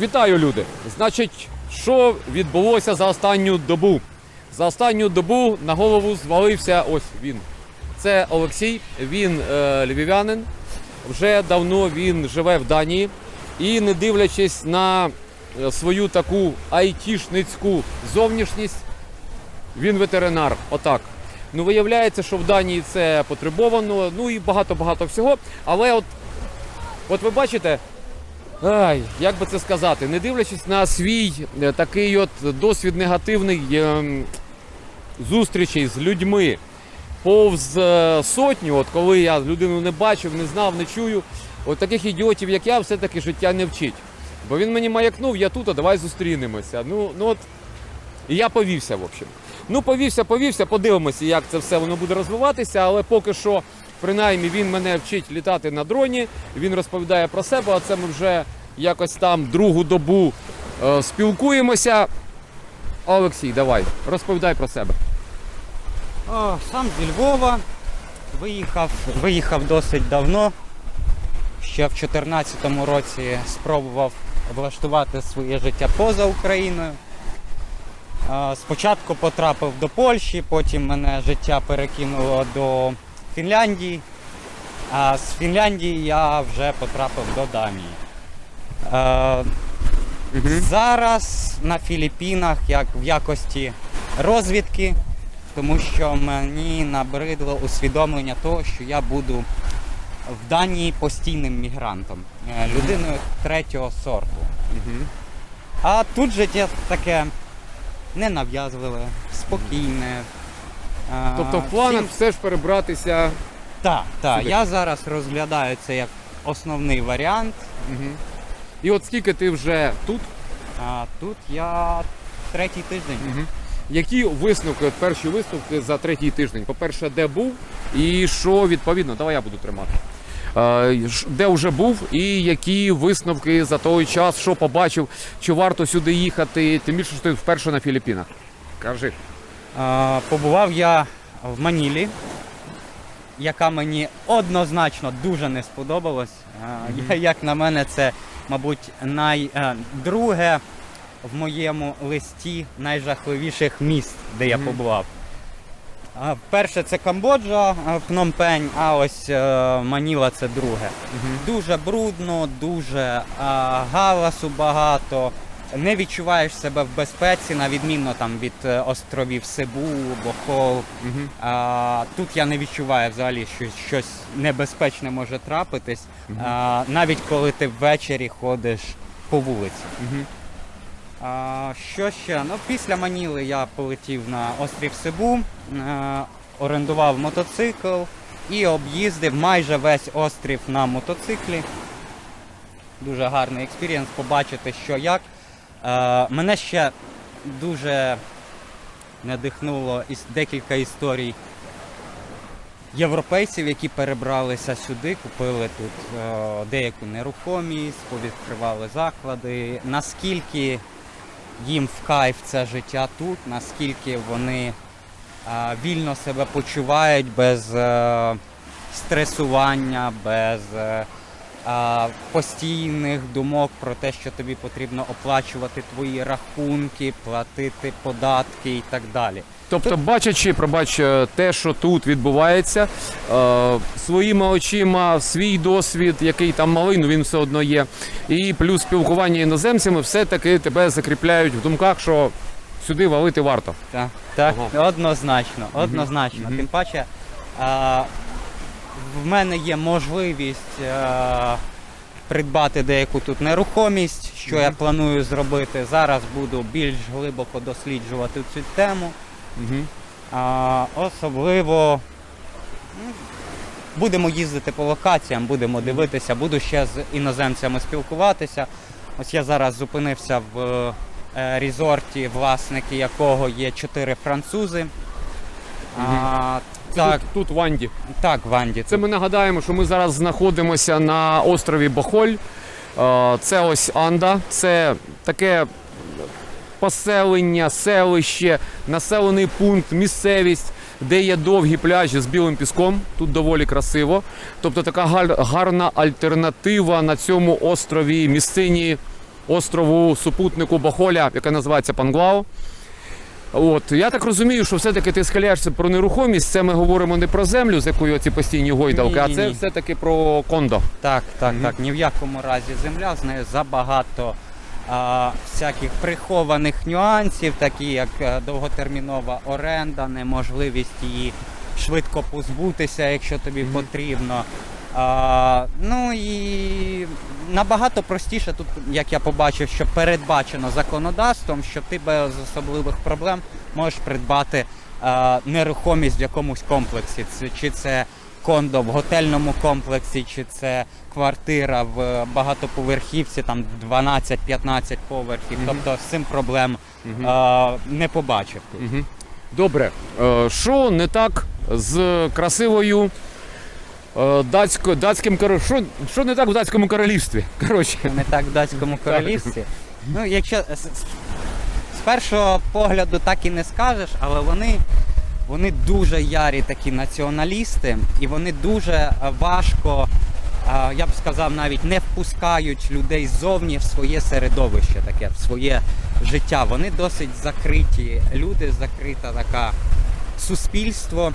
Вітаю, люди! Значить, що відбулося за останню добу? За останню добу на голову звалився ось він. Це Олексій, він е, львів'янин. Вже давно він живе в Данії. І не дивлячись на е, свою таку айтішницьку зовнішність, він ветеринар. Отак. Ну, виявляється, що в Данії це потребовано, ну і багато-багато всього. Але от, от ви бачите, Ай, як би це сказати, не дивлячись на свій е, такий от досвід негативний ем, зустрічей з людьми повз е, сотню, от коли я людину не бачив, не знав, не чую, от таких ідіотів, як я, все-таки життя не вчить. Бо він мені маякнув, я тут, а давай зустрінемося. Ну, ну от, і я повівся, в общем. Ну, повівся, повівся, подивимося, як це все воно буде розвиватися, але поки що, принаймні, він мене вчить літати на дроні, він розповідає про себе, а це ми вже якось там другу добу е, спілкуємося. Олексій, давай, розповідай про себе. О, сам зі Львова. Виїхав, виїхав досить давно. Ще в 2014 році спробував влаштувати своє життя поза Україною. Спочатку потрапив до Польщі, потім мене життя перекинуло до Фінляндії. А з Фінляндії я вже потрапив до Данії. А, Зараз на Філіппінах як в якості розвідки, тому що мені набридло усвідомлення того, що я буду в Данії постійним мігрантом, е, людиною третього сорту. А тут життя таке ненав'язливе, спокійне. Тобто в планах всім- все ж перебратися. Так, так. Сюди. Я зараз розглядаю це як основний варіант. Угу. І от скільки ти вже тут? А тут я третій тиждень. Які висновки, от перші висновки за третій тиждень? По-перше, де був і що відповідно, давай я буду тримати. Е, ш- Де вже був, і які висновки за той час, що побачив, чи варто сюди їхати, тим більше, що ти вперше на Філіппінах. Кажи. Побував я в Манілі, яка мені однозначно дуже не сподобалась. А, я- Як на мене, це, мабуть, най, е, в моєму листі найжахливіших міст, де я побував. А, Перше це Камбоджа, Пномпень, а ось е, Маніла це друге. Дуже брудно, дуже галасу багато. Не відчуваєш себе в безпеці, на відмінно там від е, островів Сибу, Бохол. Угу. А, тут я не відчуваю взагалі, що щось небезпечне може трапитись, а, навіть коли ти ввечері ходиш по вулиці. Угу. А, що ще? Ну, після Маніли я полетів на острів Сибу, е, орендував мотоцикл і об'їздив майже весь острів на мотоциклі. Дуже гарний експірієнс побачити, що як. Е, мене ще дуже надихнуло іс- декілька історій європейців, які перебралися сюди, купили тут е, деяку нерухомість, повідкривали заклади. Наскільки їм в кайф це життя тут, наскільки вони е, вільно себе почувають без стресування, без постійних думок про те, що тобі потрібно оплачувати твої рахунки, платити податки і так далі. Тобто, бачачи, пробач, е, те, що тут відбувається, е, своїми очима, свій досвід, який там малий, ну він все одно є. І плюс спілкування іноземцями, все-таки тебе закріпляють в думках, що сюди валити варто. Так, так Ага. однозначно, однозначно. мгм. Тим паче, а, в мене є можливість а, придбати деяку тут нерухомість, що я планую зробити. Зараз буду більш глибоко досліджувати цю тему. Угу. А, особливо ну, будемо їздити по локаціям, будемо дивитися, буду ще з іноземцями спілкуватися. Ось я зараз зупинився в е, резорті, власники якого є чотири французи. А, так, Тут, тут в Анді. так, Ванді. Це ми нагадаємо, що ми зараз знаходимося на острові Бохоль. Е, Це ось Анда. Це таке поселення, селище, населений пункт, місцевість, де є довгі пляжі з білим піском. Тут доволі красиво. Тобто така гарна альтернатива на цьому острові місцині острову супутнику Бахоля, яке називається Панглао. От я так розумію, що все-таки ти схиляєшся про нерухомість. Це ми говоримо не про землю, з якою ці постійні гойдалки, а це Ні-ні-ні. все-таки про кондо. Так, так, Мгм. так. Ні в якому разі земля з нею забагато а, всяких прихованих нюансів, такі як е, довготермінова оренда, неможливість її швидко позбутися, якщо тобі потрібно. А, ну і набагато простіше тут, як я побачив, що передбачено законодавством, що ти без особливих проблем можеш придбати а, нерухомість в якомусь комплексі. Чи це кондо в готельному комплексі, чи це квартира в багатоповерхівці, там 12-15 поверхів. Мгм. Тобто з цим проблем а, не побачив. Мгм. Добре, Е, що не так з красивою датсько, датським кор- що, що не так в датському королівстві? Коротше. не так в датському королівстві. Ну, якщо з, з- з першого погляду так і не скажеш, але вони, вони дуже ярі такі націоналісти, і вони дуже е, важко, е, я б сказав, навіть не впускають людей ззовні в своє середовище, таке, в своє життя. Вони досить закриті люди, закрита така суспільство.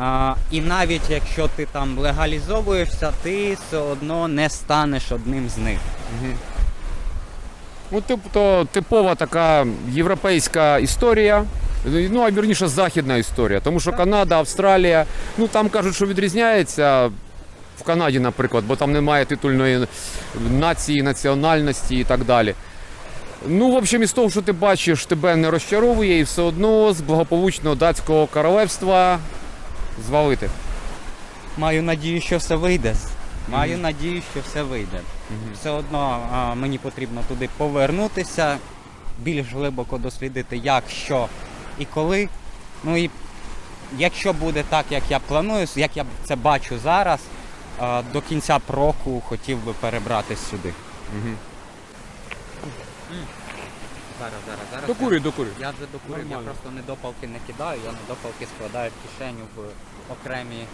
А, і навіть якщо ти там легалізовуєшся, ти все одно не станеш одним з них. Ну, тобто типова така європейська історія. Ну, а вірніше західна історія. Тому що Канада, Австралія, ну там кажуть, що відрізняється в Канаді, наприклад, бо там немає титульної нації, національності і так далі. Ну, в общем, із того, що ти бачиш, тебе не розчаровує, і все одно з благополучного датського королевства звалити. Маю надію, що все вийде. Маю надію, що все вийде. Все одно а, мені потрібно туди повернутися, більш глибоко дослідити, як, що і коли. Ну і якщо буде так, як я планую, як я це бачу зараз, а, до кінця б року хотів би перебратись сюди. Угу. Зараз, зараз, зараз. Докурюй, докурюй. Я вже докурив, я Нормально. просто недопалки не кидаю, я недопалки складаю в кишеню в окремі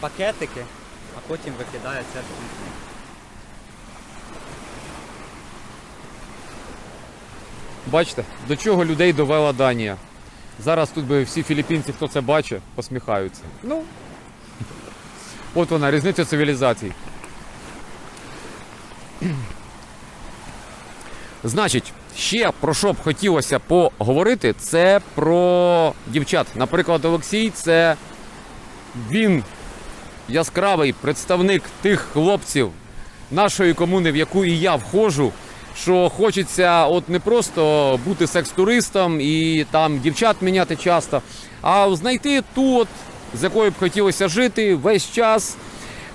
пакетики, а потім викидаю це. в смітник. Бачите, до чого людей довела Данія. Зараз тут би всі філіппінці, хто це бачить, посміхаються. Ну. От вона, різниця цивілізацій. Значить, ще про що б хотілося поговорити, це про дівчат. Наприклад, Олексій це він яскравий представник тих хлопців нашої комуни, в яку і я входжу, що хочеться от не просто бути секс-туристом і там дівчат міняти часто, а знайти ту, от, з якою б хотілося жити весь час.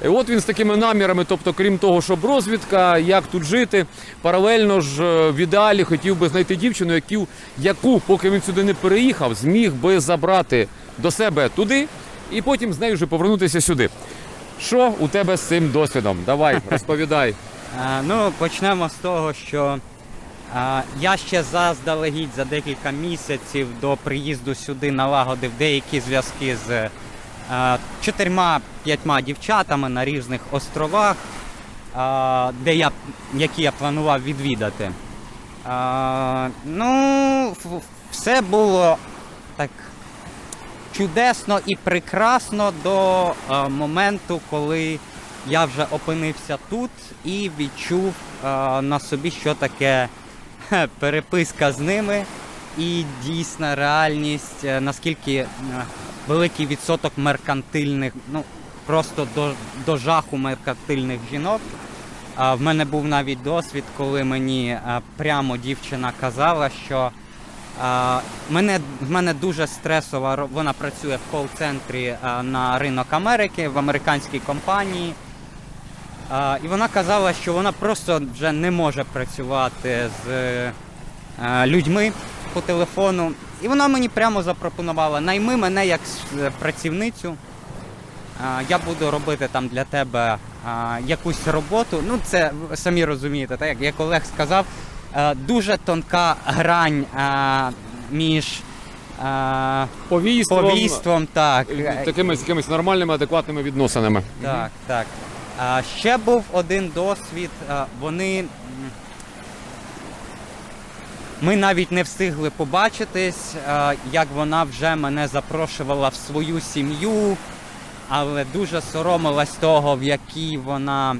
І от він з такими намірами, тобто, крім того, щоб розвідка, як тут жити, паралельно ж е, в ідеалі хотів би знайти дівчину, яку, яку, поки він сюди не переїхав, зміг би забрати до себе туди і потім з нею вже повернутися сюди. Що у тебе з цим досвідом? Давай, розповідай. А, ну, почнемо з того, що а, я ще заздалегідь за декілька місяців до приїзду сюди налагодив деякі зв'язки з чотирма-п'ятьма дівчатами на різних островах, де я, які я планував відвідати. Ну, все було так чудесно і прекрасно до е, моменту, коли я вже опинився тут і відчув е, на собі, що таке переписка з ними і дійсна реальність, е, наскільки е, великий відсоток меркантильних, ну просто до, до жаху меркантильних жінок. А в мене був навіть досвід, коли мені е, прямо дівчина казала, що а, мене, в мене дуже стресова вона працює в кол-центрі а, на ринок Америки в американській компанії. А, і вона казала, що вона просто вже не може працювати з е, людьми по телефону. І вона мені прямо запропонувала: найми мене як е, працівницю. Я буду робити там для тебе якусь роботу. Ну, це самі розумієте, так як, Олег сказав, е, дуже тонка грань між Повійством, повійством, так. такими якимись нормальними, адекватними відносинами. Так, так. Ще був один досвід. Вони. Ми навіть не встигли побачитись, е, як вона вже мене запрошувала в свою сім'ю, але дуже соромилась того, в якій вона,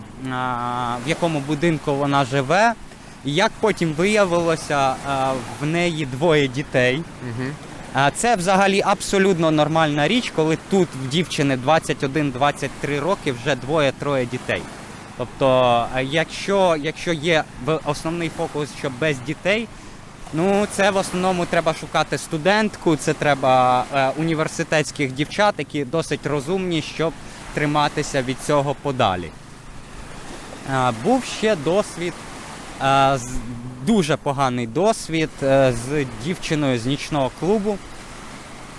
в якому будинку вона живе. І як потім виявилося, в неї двоє дітей. Угу. Це взагалі абсолютно нормальна річ, коли тут в дівчини 21-23 роки вже двоє-троє дітей. Тобто, е, якщо, якщо є основний фокус, що без дітей, ну це в основному треба шукати студентку, це треба е, університетських дівчат, які досить розумні, щоб триматися від цього подалі. Е, Був ще досвід, е, дуже поганий досвід е, з дівчиною з нічного клубу.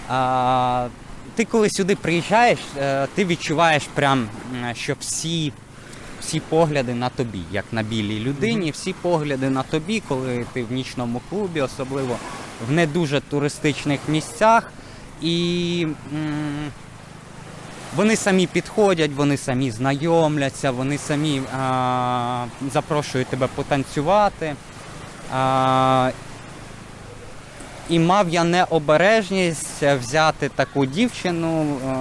А, Ти коли сюди приїжджаєш, е, ти відчуваєш прям, що всі, всі погляди на тобі, як на білій людині, всі погляди на тобі, коли ти в нічному клубі, особливо в не дуже туристичних місцях. І м, вони самі підходять, вони самі знайомляться, вони самі а, запрошують тебе потанцювати. А, і мав я необережність взяти таку дівчину е,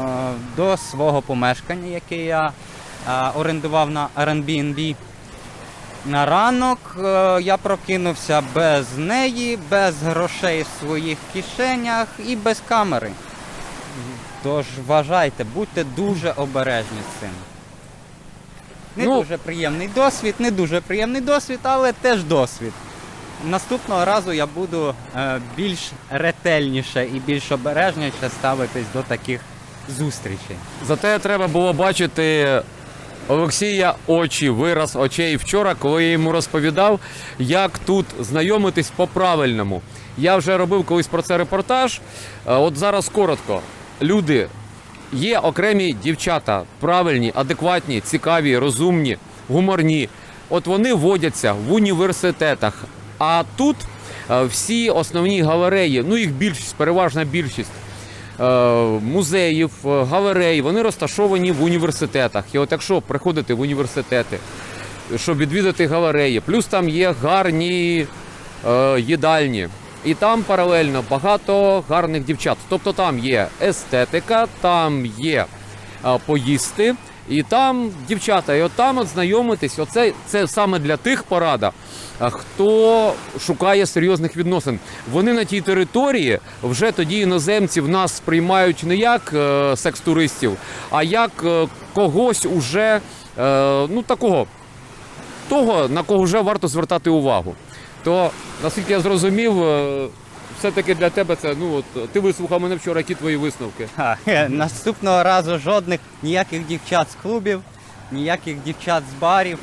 до свого помешкання, яке я орендував на Airbnb. На ранок е, я прокинувся без неї, без грошей в своїх кишенях і без камери. Тож вважайте, будьте дуже обережні з цим. Не Ну- дуже приємний досвід, не дуже приємний досвід, але теж досвід. Наступного разу я буду е, більш ретельніше і більш обережніше ставитись до таких зустрічей. Зате треба було бачити Олексія очі, вираз очей вчора, коли я йому розповідав, як тут знайомитись по-правильному. Я вже робив колись про це репортаж. Е, От зараз коротко. Люди, є окремі дівчата, правильні, адекватні, цікаві, розумні, гуморні. От вони водяться в університетах. А тут е, всі основні галереї, ну їх більшість, переважна більшість музеїв, е, галерей, вони розташовані в університетах. І от якщо приходити в університети, щоб відвідати галереї, плюс там є гарні е, їдальні. І там паралельно багато гарних дівчат. Тобто там є естетика, там є е, поїсти, і там дівчата. І от там от знайомитись, оце це саме для тих порада, хто шукає серйозних відносин. Вони на тій території вже тоді іноземців нас сприймають не як е, секс-туристів, а як е, когось уже е, ну такого того, на кого вже варто звертати увагу. То, наскільки я зрозумів, е, все-таки для тебе це, ну от ти вислухав мене вчора, які твої висновки. Ха, хе, Наступного разу жодних ніяких дівчат з клубів, ніяких дівчат з барів.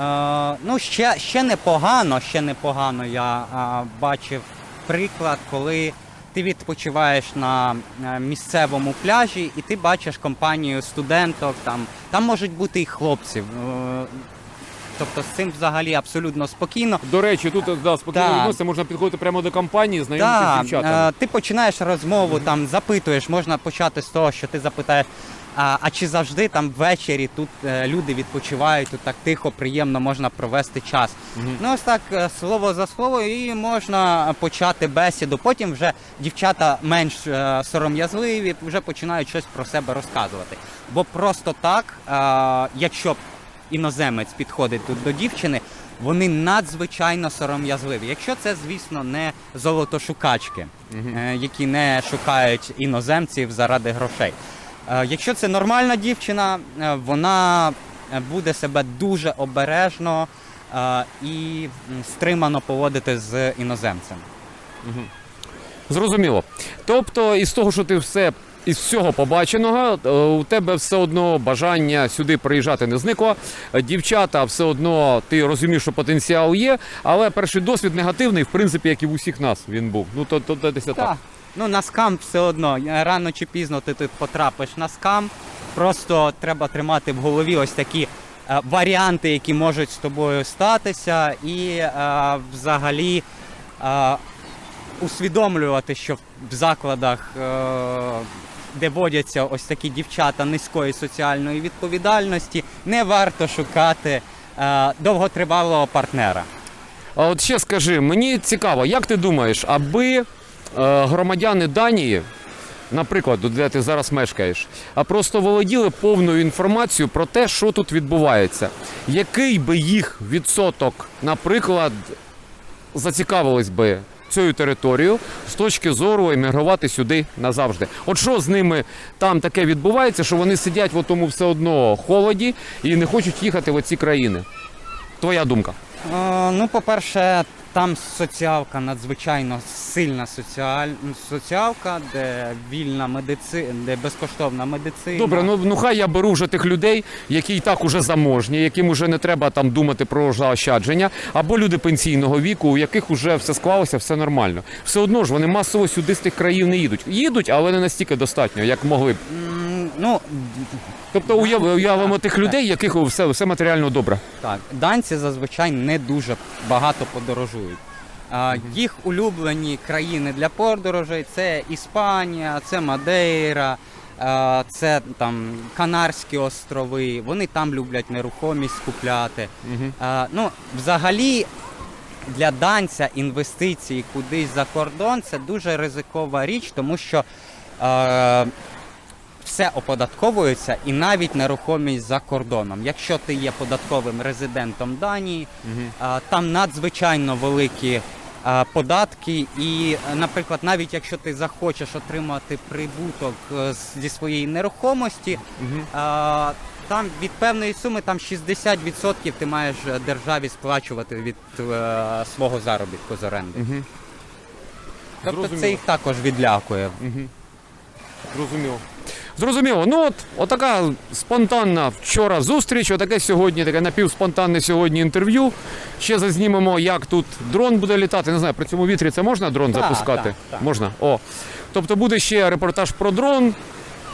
Е, ну, ще, ще непогано, ще непогано я а, бачив приклад, коли ти відпочиваєш на е, місцевому пляжі і ти бачиш компанію студенток, там, там можуть бути і хлопці. Е, тобто з цим взагалі абсолютно спокійно. До речі, тут да, спокійно Так. відноситься, можна підходити прямо до компанії, знайомитися з Так, дівчатами. е, ти починаєш розмову, там запитуєш, можна почати з того, що ти запитаєш, а, а чи завжди там ввечері тут е, люди відпочивають, тут так тихо, приємно можна провести час. Ну ось так е, слово за слово, і можна почати бесіду. Потім вже дівчата менш е, сором'язливі, вже починають щось про себе розказувати. Бо просто так, е, якщо іноземець підходить тут до дівчини, вони надзвичайно сором'язливі. Якщо це, звісно, не золотошукачки, е, які не шукають іноземців заради грошей. Е, Якщо це нормальна дівчина, е, вона буде себе дуже обережно і стримано поводити з іноземцем. Зрозуміло. Тобто, із того, що ти все із всього побаченого, е, у тебе все одно бажання сюди приїжджати не зникло. Дівчата все одно ти розумієш, що потенціал є, але перший досвід негативний, в принципі, як і в усіх нас він був. Ну то, то, то десь так. Так. Ну на скам все одно. Рано чи пізно ти тут потрапиш на скам. Просто треба тримати в голові ось такі е, варіанти, які можуть з тобою статися, і е, взагалі е, усвідомлювати, що в закладах, е, де водяться ось такі дівчата низької соціальної відповідальності, не варто шукати е, довготривалого партнера. А от ще скажи, мені цікаво, як ти думаєш, аби е, громадяни Данії, наприклад, де ти зараз мешкаєш, а просто володіли повною інформацією про те, що тут відбувається, який би їх відсоток, наприклад, зацікавились би цією територію з точки зору емігрувати сюди назавжди. От що з ними там таке відбувається, що вони сидять в тому все одно холоді і не хочуть їхати в ці країни? Твоя думка. Е, ну, по-перше, там соціалка надзвичайно сильна соціаль... соціалка, де вільна медицина, де безкоштовна медицина. Добре, ну, ну хай я беру вже тих людей, які і так уже заможні, яким вже не треба там думати про заощадження, або люди пенсійного віку, у яких вже все склалося, все нормально. Все одно ж вони масово сюди з тих країн не їдуть. Їдуть, але не настільки достатньо, як могли б. Ну, Тобто уяв, уявимо тих людей, яких все, все матеріально добре. Так, данці зазвичай не дуже багато подорожують. А, їх улюблені країни для подорожей це Іспанія, це Мадейра, а, це там Канарські острови. Вони там люблять нерухомість купляти. А, ну, взагалі. Для данця інвестиції кудись за кордон це дуже ризикова річ, тому що е, все оподатковується і навіть нерухомість за кордоном. Якщо ти є податковим резидентом Данії, а, там надзвичайно великі а, податки, і, наприклад, навіть якщо ти захочеш отримати прибуток е, зі своєї нерухомості, а, там від певної суми там 60% ти маєш е, державі сплачувати від е, свого заробітку з оренди. Тобто Зрозуміло. це їх також відлякує. Зрозуміло. Зрозуміло. Ну от отака спонтанна вчора зустріч, отаке сьогодні, таке напівспонтанне сьогодні інтерв'ю. Ще зазнімемо, як тут дрон буде літати. Не знаю, при цьому вітрі це можна дрон Так, запускати? так, так. Можна. О. Тобто буде ще репортаж про дрон.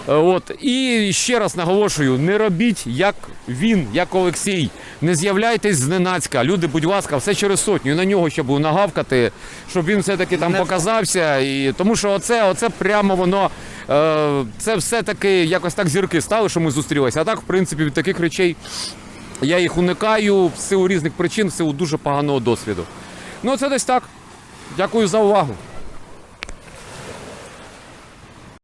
Е, От і ще раз наголошую: не робіть як він, як Олексій. Не з'являйтесь зненацька. Люди, будь ласка, все через сотню. На нього ще буду нагавкати, щоб він все-таки там показався. І тому що оце, оце прямо воно. Е, це все-таки якось так зірки стали, що ми зустрілися. А так, в принципі, від таких речей я їх уникаю в силу різних причин, в силу дуже поганого досвіду. Ну, це десь так. Дякую за увагу.